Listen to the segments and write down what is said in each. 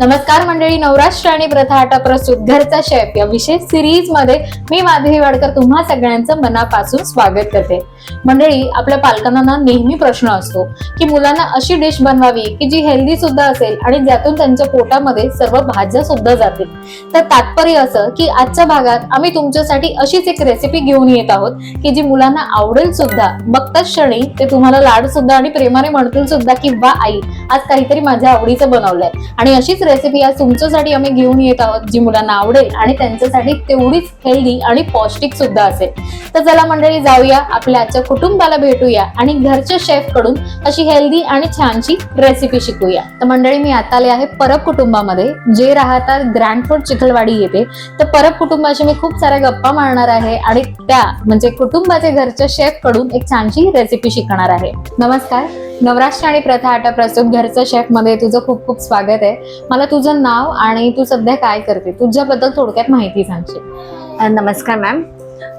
नमस्कार मंडळी नवराष्ट्र आणि प्रथा आटा प्रस्तुत. घरचा शेफ या विशेष सिरीजमध्ये मी माधवी वाडकर तुम्हा सगळ्यांचं मनापासून स्वागत करते. मंडळी आपल्या पालकांना ना नेहमी प्रश्न असतो की मुलांना अशी डिश बनवावी की जी हेल्दी सुद्धा असेल आणि ज्यातून त्यांच्या पोटामध्ये सर्व भाज्या सुद्धा जातील. तर तात्पर्य असं की आजच्या भागात आम्ही तुमच्यासाठी अशीच एक रेसिपी घेऊन येत आहोत की जी मुलांना आवडेल सुद्धा. बघताच क्षणी ते तुम्हाला लाड सुद्धा आणि प्रेमाने म्हणतील सुद्धा की वा आई आज काहीतरी माझ्या आवडीचं बनवलंय. आणि अशीच रेसिपी आज तुमच्यासाठी आम्ही घेऊन येत आहोत जी मुलांना आवडेल आणि त्यांच्यासाठी तेवढीच हेल्दी आणि पौष्टिक सुद्धा असेल. तर चला मंडळी जाऊया आपल्या आजच्या कुटुंबाला भेटूया आणि घरच्या शेफकडून अशी हेल्दी आणि छानशी रेसिपी शिकूया. तर मंडळी मी आता आले आहे परब कुटुंबामध्ये. जे राहतात ग्रँड फोर्ट चिखलवाडी येते तर परब कुटुंबाशी मी खूप साऱ्या गप्पा मारणार आहे आणि त्या म्हणजे कुटुंबाचे घरच्या शेफकडून एक छानशी रेसिपी शिकणार आहे. नमस्कार. नवराष्ट्र आणि प्रथा आटा प्रस्तुत घरचं शेफमध्ये तुझं खूप खूप स्वागत आहे. मला तुझं नाव आणि तू सध्या काय करते? तुझ्याबद्दल थोडक्यात माहिती सांगशील. नमस्कार मॅम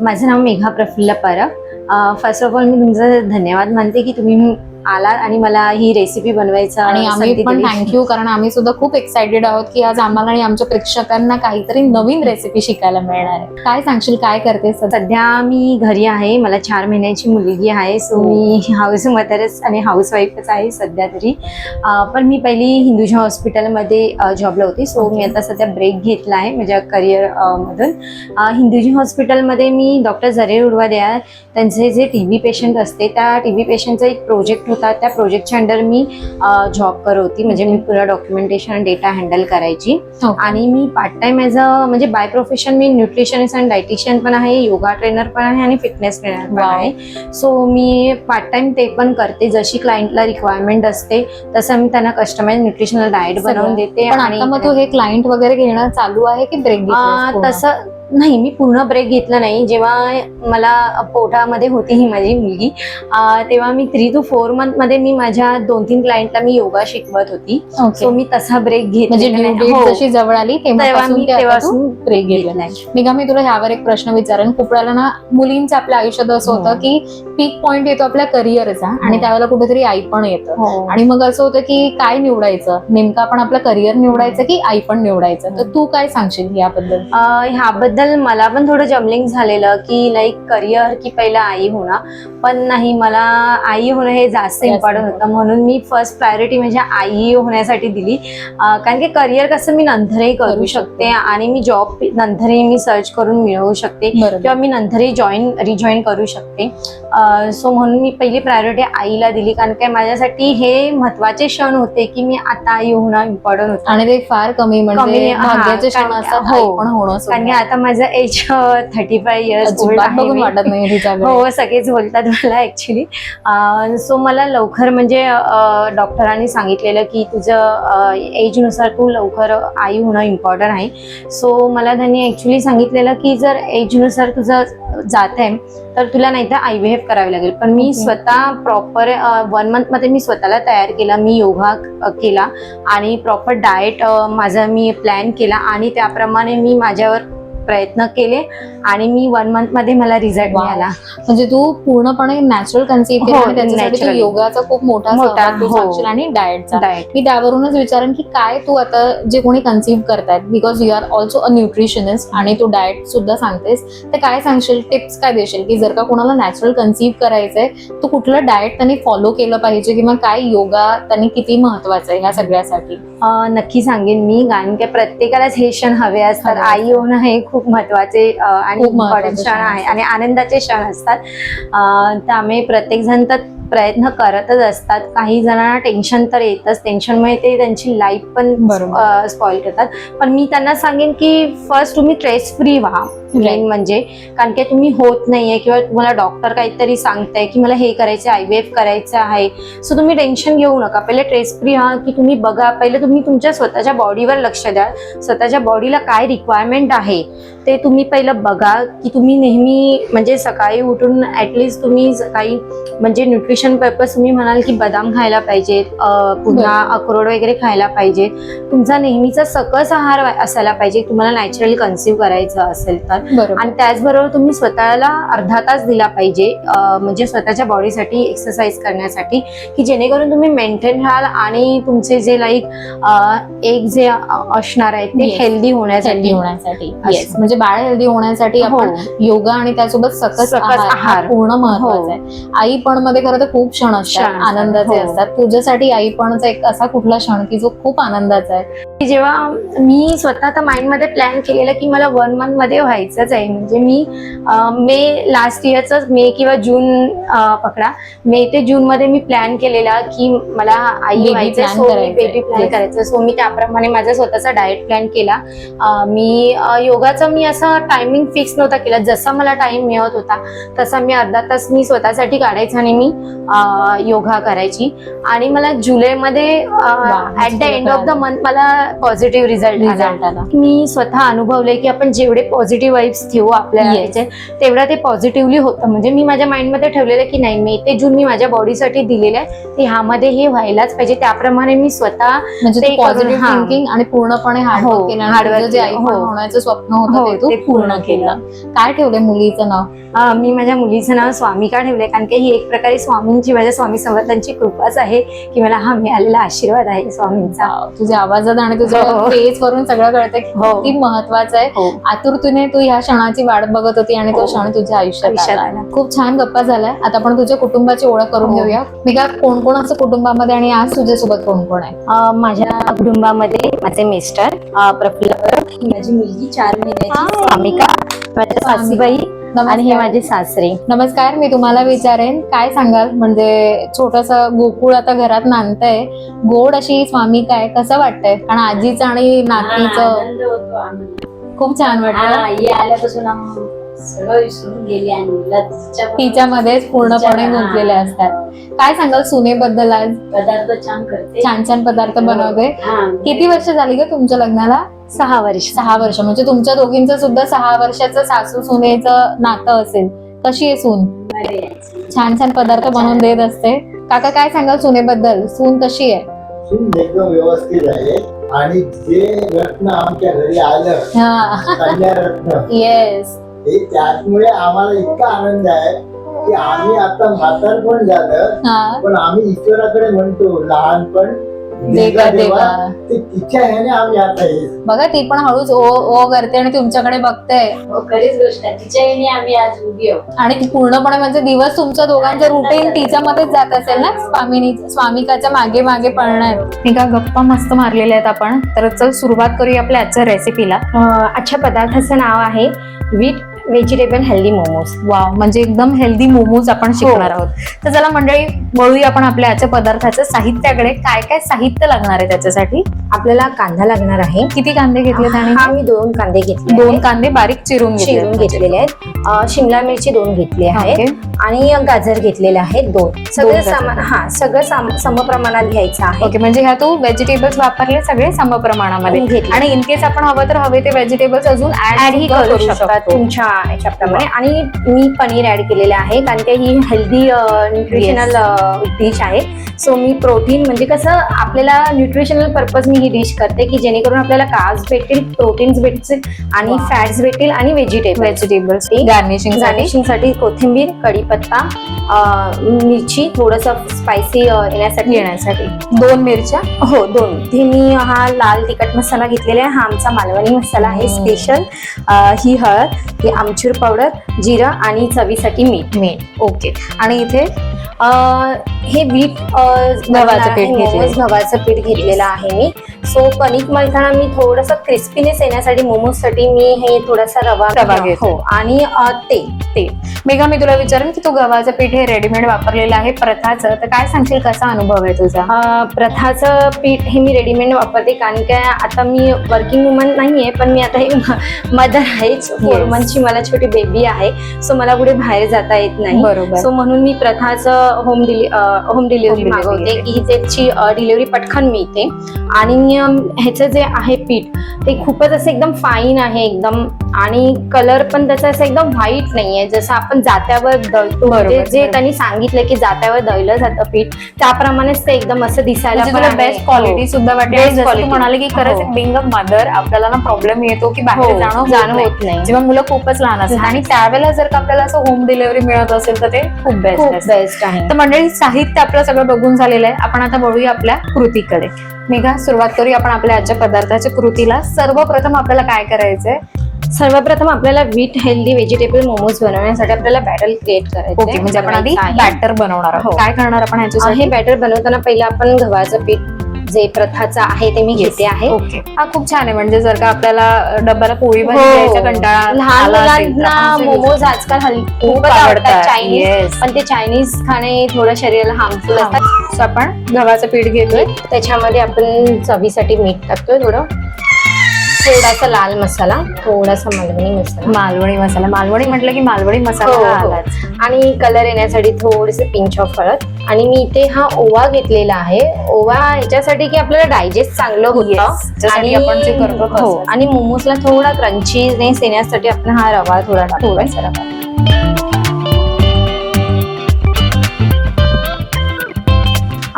माझं नाव Megha Praphulla Parab first of all मी तुमचं धन्यवाद मानते की तुम्ही आलात आणि मला ही रेसिपी बनवायचं आणि आम्ही पण. थँक्यू कारण आम्ही सुद्धा खूप एक्साइटेड आहोत की आज आम्हाला आणि आमच्या प्रेक्षकांना काहीतरी नवीन रेसिपी शिकायला मिळणार आहे काय सांगशील काय करते सध्या मी घरी आहे मला चार महिन्याची मुलगी आहे सो. मी हाऊस मदरच आणि हाऊस वाईफच आहे सध्या तरी पण मी पहिली हिंदुजा हॉस्पिटलमध्ये जॉबला होती सो मी. आता सध्या ब्रेक घेतला आहे माझ्या करिअर मधून हिंदुजा हॉस्पिटलमध्ये मी डॉक्टर जरेर उडवादिया त्यांचे जे टी बी पेशंट असते त्या टी पेशंटचा एक प्रोजेक्ट होता त्या प्रोजेक्टच्या अंडर मी जॉब करत होती. म्हणजे मी पुरा डॉक्युमेंटेशन डेटा हँडल करायची. आणि मी पार्ट टाइम ॲज अ म्हणजे बाय प्रोफेशन मी न्यूट्रिशनिस्ट आणि डायटिशियन पण आहे योगा ट्रेनर पण आहे आणि फिटनेस ट्रेनर पण. आहे. सो मी पार्ट टाइम ते पण करते. जशी क्लायंटला रिक्वायरमेंट असते तसं मी त्यांना कस्टमाइज न्यूट्रिशनल डाएट. बनवून देते मग तू हे क्लायंट वगैरे घेणं चालू आहे की ब्रेक तसं नाही मी पूर्ण ब्रेक घेतला नाही. जेव्हा मला पोटामध्ये होती ही माझी मुलगी तेव्हा मी थ्री टू फोर मंथमध्ये मी माझ्या दोन तीन क्लायंटला मी योगा शिकवत होती. सो मी तसा ब्रेक म्हणजे घेतला डेट जशी जवळ आली हो. तेव्हा मी ब्रेक घेतला घेतलाय. निघा मी तुला ह्यावर एक प्रश्न विचारेन. खूप वेळेला ना मुलींचं आपल्या आयुष्यात असं होतं हो. की पीक पॉइंट येतो आपल्या करिअरचा आणि हो. त्यावेळेला कुठेतरी आई पण येतं. हो. आणि मग असं होतं की काय निवडायचं? नेमकं आपण आपलं करिअर निवडायचं की आई पण निवडायचं? तर तू काय सांगशील याबद्दल? अ, ह्याबद्दल मला पण थोडं जमलिंग झालेलं की लाईक करिअर की पहिला आई होणं. पण नाही मला आई होणं हे जास्त इम्पॉर्टंट होतं. म्हणून मी फर्स्ट प्रायोरिटी म्हणजे आई होण्यासाठी दिली. कारण की करिअर कसं मी नंतरही करू शकते. आणि मी जॉब नंतरही मी सर्च करून मिळवू शकते किंवा मी नंतरही जॉईन रिजॉईन करू शकते. सो म्हणून मी पहिली प्रायोरिटी आईला दिली. कारण काय माझ्यासाठी हे महत्त्वाचे क्षण होते की मी आता आई होणं इम्पॉर्टंट होतं. आणि ते फार कमी म्हणजे हा. आता माझं age thirty five years old तिच्याकडे हो सगळेच बोलतात मला ऍक्च्युली सो मला लवकर म्हणजे डॉक्टरांनी सांगितलेलं की तुझं एजनुसार तू लवकर आई होणं इम्पॉर्टंट आहे. सो मला त्यांनी ऍक्च्युली सांगितलेलं की जर एजनुसार तुझं जात आहे तर तुला नाही तर आय व्ही एफ करावी लागेल. पण मी. स्वतः प्रॉपर वन मंथमध्ये मी स्वतःला तयार केला मी योगा केला आणि प्रॉपर डाएट माझा मी प्लॅन केला आणि त्याप्रमाणे मी माझ्यावर प्रयत्न केले आणि मी वन मंथमध्ये मला रिझल्ट. मिळाला. म्हणजे तू पूर्णपणे नॅचरल केलं हो. योगाचा खूप मोठा मोठा, हो. आणि डाएटचा डाएट मी त्यावरूनच विचारेन की काय तू आता जे कोणी कन्सिव्ह करतायत because you are also a nutritionist आणि तू डाएट सुद्धा सांगतेस तर काय सांगशील? टिप्स काय देशील? की जर का कोणाला नॅचरल कन्सिव्ह करायचंय तर कुठलं डाएट त्यांनी फॉलो केलं पाहिजे किंवा काय योगा त्यांनी किती महत्वाचं आहे ह्या सगळ्यासाठी? नक्की सांगेन मी. कारण की प्रत्येकालाच हे क्षण हवे असतात. आई होणं हे खूप महत्त्वाचे अ, आणि खूप इम्पॉर्टंट क्षण आहे. आणि आनंदाचे क्षण असतात. त्यामुळे प्रत्येक जण तर प्रयत्न करतच असतात. काही जणांना टेन्शन तर येतच. टेन्शनमुळे ते त्यांची लाईफ पण. स्पॉइल करतात. पण मी त्यांना सांगेन की फर्स्ट तुम्ही स्ट्रेस फ्री व्हा. मेन म्हणजे कारण की तुम्ही होत नाहीये किंवा तुम्हाला डॉक्टर काहीतरी सांगताय की मला हे करायचं आय व्ही एफ करायचं आहे. सो तुम्ही टेन्शन घेऊ नका. पहिले स्ट्रेस फ्री व्हा की तुम्ही बघा. पहिले तुम्ही तुमच्या स्वतःच्या बॉडीवर लक्ष द्या. स्वतःच्या बॉडीला काय रिक्वायरमेंट आहे? ते तुम्ही पहिलं बघा की तुम्ही नेहमी म्हणजे सकाळी उठून ऍटलिस्ट तुम्ही सकाळी म्हणजे न्यूट्रिशन पर्पज तुम्ही म्हणाल की बदाम खायला पाहिजेत पुन्हा अक्रोड वगैरे खायला पाहिजे. तुमचा नेहमीचा सकस आहार असायला पाहिजे तुम्हाला नॅचरली कन्सिव्ह करायचं असेल तर. आणि त्याचबरोबर तुम्ही स्वतःला अर्धा तास दिला पाहिजे म्हणजे स्वतःच्या बॉडीसाठी एक्सरसाइज करण्यासाठी की जेणेकरून तुम्ही मेंटेन राहाल आणि तुमचे जे लाईक एक जे असणार आहे ते. हेल्दी होण्यासाठी. होण्यासाठी. येस म्हणजे बाळ हेल्दी होण्यासाठी हो. आपण योगा आणि त्यासोबत सकस आहार. पूर्ण महत्त्वाचा हो. आहे आई पण मध्ये खरं तर खूप क्षण असतात. आनंदाचे हो. असतात तुझ्यासाठी आई पणचा एक असा कुठला क्षण की जो खूप आनंदाचा आहे की जेव्हा मी स्वतः माइंडमध्ये प्लॅन केलेलं की मला वन मंथमध्ये व्हायचंच आहे म्हणजे मी मे लास्ट इयरच मे किंवा जून पकडा मे ते जून मध्ये मी प्लॅन केलेला की मला आई व्हायचं. Baby plan. करायचं सो मी त्याप्रमाणे माझा स्वतःचा डाएट प्लॅन केला मी अं, योगाचा मी असा टायमिंग फिक्स नव्हता केला जसा मला टाइम मिळत होता तसा मी अर्धा तास मी स्वतःसाठी काढायचा आणि मी योगा करायची. आणि मला जुलैमध्ये at the end of the month मला पॉझिटिव्ह रिझल्ट आला. रिझल्ट आला. मी स्वतः अनुभवलंय की आपण जेवढे पॉझिटिव्ह वाईब्स ठेवू आपल्या Yes. ह्याचे, तेवढं ते पॉझिटिव्हली होतं. म्हणजे मी माझ्या माइंडमध्ये ठेवलेलं की नाही मे ते जून मी माझ्या बॉडीसाठी दिलेलं आहे ते ह्यामध्ये हे व्हायलाच पाहिजे. त्याप्रमाणे मी स्वतः म्हणजे पॉझिटिव्ह. थिंकिंग आणि पूर्णपणे हार्डवर्क हो, केलं. हो. होण्याचं स्वप्न होतं हो, ते तू पूर्ण केलं. काय ठेवलंय मुलीचं नाव? मी माझ्या मुलीचं नाव स्वामिका ठेवलंय कारण की ही एक प्रकारे स्वामींची माझ्या स्वामी समर्थांची कृपाच आहे की मला हा मिळालेला आशीर्वाद आहे स्वामींचा. तुझ्या आवाजात आणि तुझ्या हो. फेस वरून सगळं कळतंय. की हो. किती महत्वाचं आहे. हो. आतुरतेने तू ह्या क्षणाची वाट बघत होती आणि तो हो. क्षण तुझ्या आयुष्यात. खूप छान गप्पा झालाय. आता आपण तुझ्या कुटुंबाची ओळख करून हो. घेऊया. मी का कोण कोण असं कुटुंबामध्ये आणि आज तुझ्यासोबत कोण कोण आहे माझ्या कुटुंबामध्ये माझे मिस्टर प्रफुल्ल ही माझी मुलगी चार महिन्याची स्वामिका माझ्या सासूबाई आणि हे. माझे सासरे. नमस्कार मी तुम्हाला विचारेन काय सांगाल? म्हणजे छोटस गोकुळ आता घरात नांदतंय. गोड अशी स्वामिका आहे कसं वाटतंय? कारण आजीचं आणि नातीचं. खूप छान वाटतं आई आल्यापासून सगळं विसरून गेली आणि हिला तिच्या- तिच्यामध्येच पूर्णपणे गुंतलेले हा. असतात. काय सांगाल सुनेबद्दल आज? पदार्थ छान करते. छान छान पदार्थ बनवते. हा. किती वर्ष झाली ग तुमच्या लग्नाला? सहा वर्ष. सहा वर्ष. म्हणजे तुमच्या दोघींचं सुद्धा सहा वर्षाचं सासू सुनेचं नातं असेल. कशी आहे सून? बरे आहे. छान छान पदार्थ बनवून देत असते. काका काय सांगाल सुनेबद्दल? सून कशी आहे? सून एकदम व्यवस्थित आहे. आणि जे रत्न आमच्या घरी आलं हा. कन्या रत्न. येस हे त्यामुळे आम्हाला इतका आनंद आहे की आम्ही आता म्हातार पण झालं हा. पण आम्ही ईश्वराकडे म्हणतो लहानपण देगा देगा देवा. देवा. ते तिच्या ह्याने आम्ही आता हे. बघा ती पण हळूच ओ ओ करते आणि तुमच्याकडे बघते हो खरीच गोष्ट आहे. तिच्या येणे आम्ही आज उभी आहोत. आणि ती पूर्णपणे म्हणजे दिवस तुमच्या दोघांचं रुटीन तिच्यामध्येच जात असेल ना? स्वामिनी स्वामिकाच्या मागे मागे पळणार. एका गप्पा मस्त मारलेल्या आहेत आपण. तर चल सुरुवात करूया आपल्या आजच्या रेसिपीला आजच्या पदार्थाचं नाव आहे with vegetable healthy momos. Wow म्हणजे एकदम हेल्दी मोमोज आपण शिकणार आहोत. तर चला मंडळी वळूया आपण आपल्या आजच्या पदार्थाचं साहित्याकडे. काय काय साहित्य लागणार आहे त्याच्यासाठी? आपल्याला कांदा लागणार आहे. किती कांदे घेतले हा आणि? मी दोन कांदे घेतले दोन. कांदे बारीक चिरून चिरून घेतलेले आहेत. शिमला मिरची दोन घेतली आहे. आणि गाजर घेतलेले आहेत दोन. सगळे. सामान हा सगळं साम- समप्रमाणात घ्यायचं आहे. ओके म्हणजे ह्या तू व्हेजिटेबल्स वापरले सगळे समप्रमाणामध्ये. आणि इन केस आपण हवं तर हवे ते व्हेजिटेबल्स अजून ऍड ही करू शकता. तुमच्या याच्याप्रमाणे आणि मी पनीर ऍड केलेले आहे कारण की ही हेल्दी न्यूट्रिशनल डिश आहे सो मी प्रोटीन म्हणजे कसं आपल्याला न्यूट्रिशनल पर्पज मी ही डिश करते की जेणेकरून आपल्याला कार्ब्स भेटतील प्रोटीन्स भेटतील आणि. फॅट्स भेटतील आणि व्हेजिटेबल व्हेजिटेबल्स गार्निशिंग गार्निशिंगसाठी कोथिंबीर कढीपत्ता मिरची थोडस स्पायसी येण्यासाठी येण्यासाठी दोन मिरच्या हो दोन ते मी हा लाल तिखट मसाला घेतलेला आहे हा आमचा मालवणी मसाला आहे. स्पेशल ही हळद ही आमचूर पावडर जिरं आणि चवीसाठी मीठ. मीठ. ओके. आणि इथे हे पीठ घेतलेलं. गव्हाचं पीठ घेतलेलं आहे मी. सो कणिक मळताना मी थोडस क्रिस्पीनेस येण्यासाठी मोमोजसाठी मी हे थोडासा रवा रवा घेते. हो. आणि तेल तेल मेघा मी तुला विचारेन की तू गव्हाचं पीठ हे रेडीमेड वापरलेलं आहे प्रथाचं. तर काय सांगशील कसा अनुभव आहे तुझा? प्रथाचं पीठ हे मी रेडीमेड वापरते कारण काय आता मी वर्किंग वुमन नाही आहे पण मी आता हे मदर आहेच. फोर. मंथची मला छोटी बेबी आहे. सो मला कुठे बाहेर जाता येत नाही. बरोबर. सो म्हणून मी प्रथाचं होम डिलि होम डिलिव्हरी मागवते. की त्याची डिलिव्हरी पटकन मिळते. आणि ह्याचं जे आहे पीठ ते खूपच असं एकदम फाईन आहे एकदम. आणि कलर पण त्याचा असं एकदम व्हाईट नाहीये जसं आपण जात्यावर दळतो म्हणजे जे. त्यांनी सांगितलं की जात्यावर दळलं जातं पीठ त्याप्रमाणेच ते एकदम असं दिसायला म्हणजे. बेस्ट क्वालिटी सुद्धा वाटते. म्हणाले की खरंच हो. बिंग अ मदर आपल्याला ना प्रॉब्लेम येतो की बाहेर हो, जाणं जाणं होत नाही. नाही जेव्हा मुलं खूपच लहान असतात. आणि त्यावेळेला जर का आपल्याला असं होम डिलिव्हरी मिळत असेल तर ते खूप बेस्ट बेस्ट आहे. तर मंडळी साहित्य आपलं सगळं बघून झालेलं आहे. आपण आता वळूया आपल्या कृतीकडे. मेघा सुरुवात करूया आपण आपल्या आजच्या पदार्थाच्या कृतीला. सर्वप्रथम आपल्याला काय करायचंय? सर्वप्रथम आपल्याला वीट हेल्दी व्हेजिटेबल मोमोज बनवण्यासाठी आपल्याला बॅटर क्रिएट करायचं ओके म्हणजे आपण आधी. बॅटर बनवणार आहोत. हो. काय करणार आपण ह्याच्यासाठी? हे बॅटर बनवताना पहिलं आपण गव्हाचं पीठ जे प्रथाचं आहे ते मी घेते आहे. ओके हा खूप छान आहे. म्हणजे जर का आपल्याला डब्याला पोळी हो. कंटाळा लहान मुलांना मोमोज आजकाल खूप खूपच आवडतात चायनीज. पण ते चायनीज खाणे थोडं शरीराला हार्मफुल असतात. आपण गव्हाचं पीठ घेतोय. त्याच्यामध्ये आपण चवीसाठी मीठ टाकतोय थोडं. थोडासा लाल मसाला थोडासा मालवणी मसाला. मालवणी मसाला. मालवणी म्हटलं की मालवणी मसाला हो, हा. हो. आलाच. आणि कलर येण्यासाठी थोडेसे पिंच ऑफ हळद आणि मी इथे हा ओवा घेतलेला आहे. ओवा ह्याच्यासाठी की आपल्याला डायजेस्ट चांगलं Yes, होतं ज्यासाठी आपण जे करतो हो तसंच. आणि मोमोजला थोडा क्रंचीनेस येण्यासाठी आपण हा रवा थोडा. टाकतोय.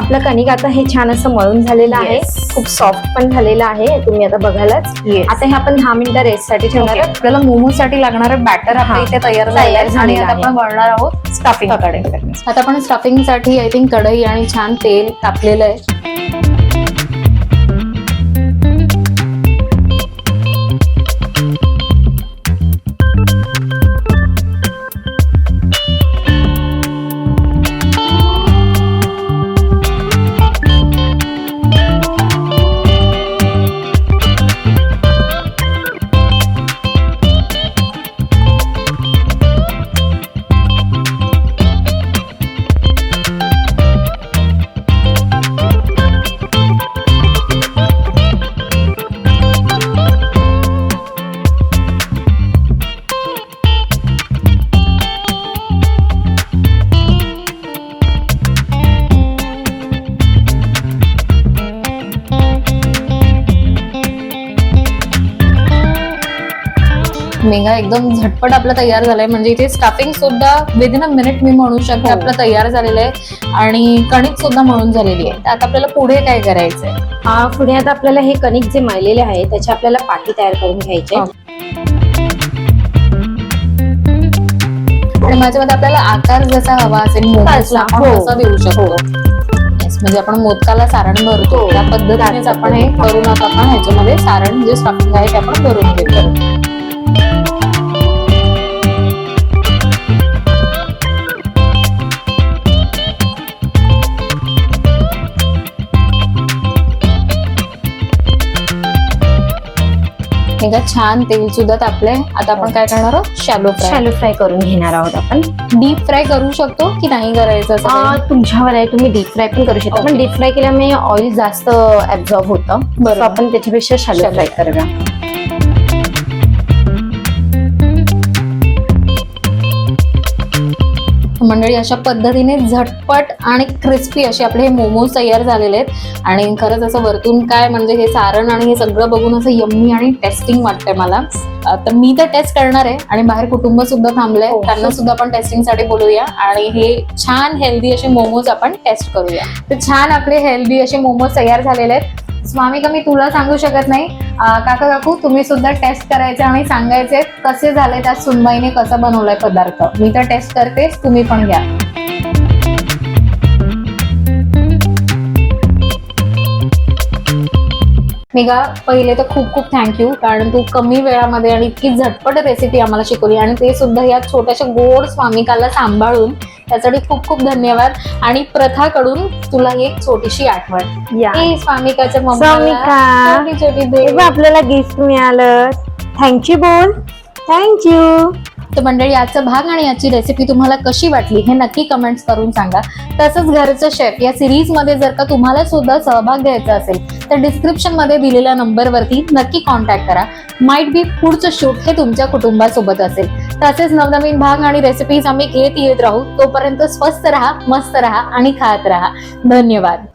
आपलं कणिक आता हे छान असं मळून झालेलं आहे. खूप सॉफ्ट पण झालेलं आहे तुम्ही आता बघायलाच. आता हे आपण दहा मिनिटं रेस्टसाठी ठेवणार. आहोत. आपल्याला मोमो साठी लागणारं बॅटर आपल्या हा. इथे तयार झालेलं आणि आता. आपण वळणार आहोत स्टफिंग आता आपण स्टफिंगसाठी आय थिंक कढई आणि छान तेल तापलेलं आहे मेघा एकदम झटपट आपलं तयार झालंय. म्हणजे इथे स्टफिंग सुद्धा विदिन अ मिनिट मी म्हणू शकते हो. आपलं तयार झालेलं आहे. आणि कणिक सुद्धा म्हणून झालेली आहे. तर आता आपल्याला पुढे काय करायचंय? पुढे आता आपल्याला हे कणिक जे मळलेले आहे त्याची आपल्याला पाठी तयार करून घ्यायचे. हा. आणि माझ्या मते आपल्याला आकार जसा हवा असेल आपण हो. तसा देऊ शकतो. म्हणजे आपण मोदकाला सारण भरतो. हो. त्या पद्धतीनेच आपण हे करून आता आपण ह्याच्यामध्ये सारण जे स्टफिंग आहे ते आपण भरून घेतो एकदा छान तेल सुद्धा तापलंय. आता आपण काय करणार आहोत? शॅलो फ्राय शॅलो फ्राय करून घेणार आहोत आपण. डीप फ्राय करू शकतो की नाही करायचं? तुमच्यावर आहे. तुम्ही डीप फ्राय पण करू शकता. पण. डीप फ्राय केल्यामुळे ऑइल जास्त ऍब्झॉर्ब होतं. So आपण त्याच्यापेक्षा शॅलो फ्राय करूया. मंडळी अशा पद्धतीने झटपट आणि क्रिस्पी असे आपले हे मोमोज तयार झालेले आहेत. आणि खरंच असं वरतून काय म्हणजे हे सारण आणि हे सगळं बघून असं यम्मी आणि टेस्टिंग वाटतंय मला. तर मी तर टेस्ट करणार आहे आणि बाहेर कुटुंब सुद्धा थांबलंय. हो. त्यांना सुद्धा आपण टेस्टिंगसाठी बोलूया. आणि हे छान हेल्दी असे मोमोज आपण टेस्ट करूया. तर छान आपले हेल्दी असे मोमोज तयार झालेले आहेत. स्वामिका मी तुला सांगू शकत नाही. काका काकू तुम्ही सुद्धा टेस्ट करायचे आणि सांगायचे कसे झाले त्या सुनबाईने कसा बनवलाय पदार्थ. मी तर टेस्ट करतेच तुम्ही पण घ्या. मेघा पहिले तर खूप खूप थँक्यू कारण तू कमी वेळामध्ये आणि इतकी झटपट रेसिपी आम्हाला शिकवली आणि ते सुद्धा या छोट्याशा गोड स्वामिकाला सांभाळून त्यासाठी खूप खूप धन्यवाद. आणि प्रथाकडून तुला एक छोटीशी आठवण. या. स्वामिकाच्या स्वामिका. आपल्याला गिफ्ट मिळालं. थँक्यू बोल. थँक्यू तर मंडळी याचा भाग आणि याची रेसिपी तुम्हाला कशी वाटली हे नक्की कमेंट्स करून सांगा. तसंच घरचं शेफ या सिरीजमध्ये जर का तुम्हाला सुद्धा सहभाग घ्यायचा असेल तर डिस्क्रिप्शनमध्ये दिलेल्या नंबरवरती नक्की कॉन्टॅक्ट करा. माइट बी पुढचं शूट हे तुमच्या कुटुंबासोबत असेल. तसेच नवनवीन भाग आणि रेसिपीज आम्ही घेत येत राहू. तोपर्यंत स्वस्त राहा मस्त राहा आणि खात राहा. धन्यवाद.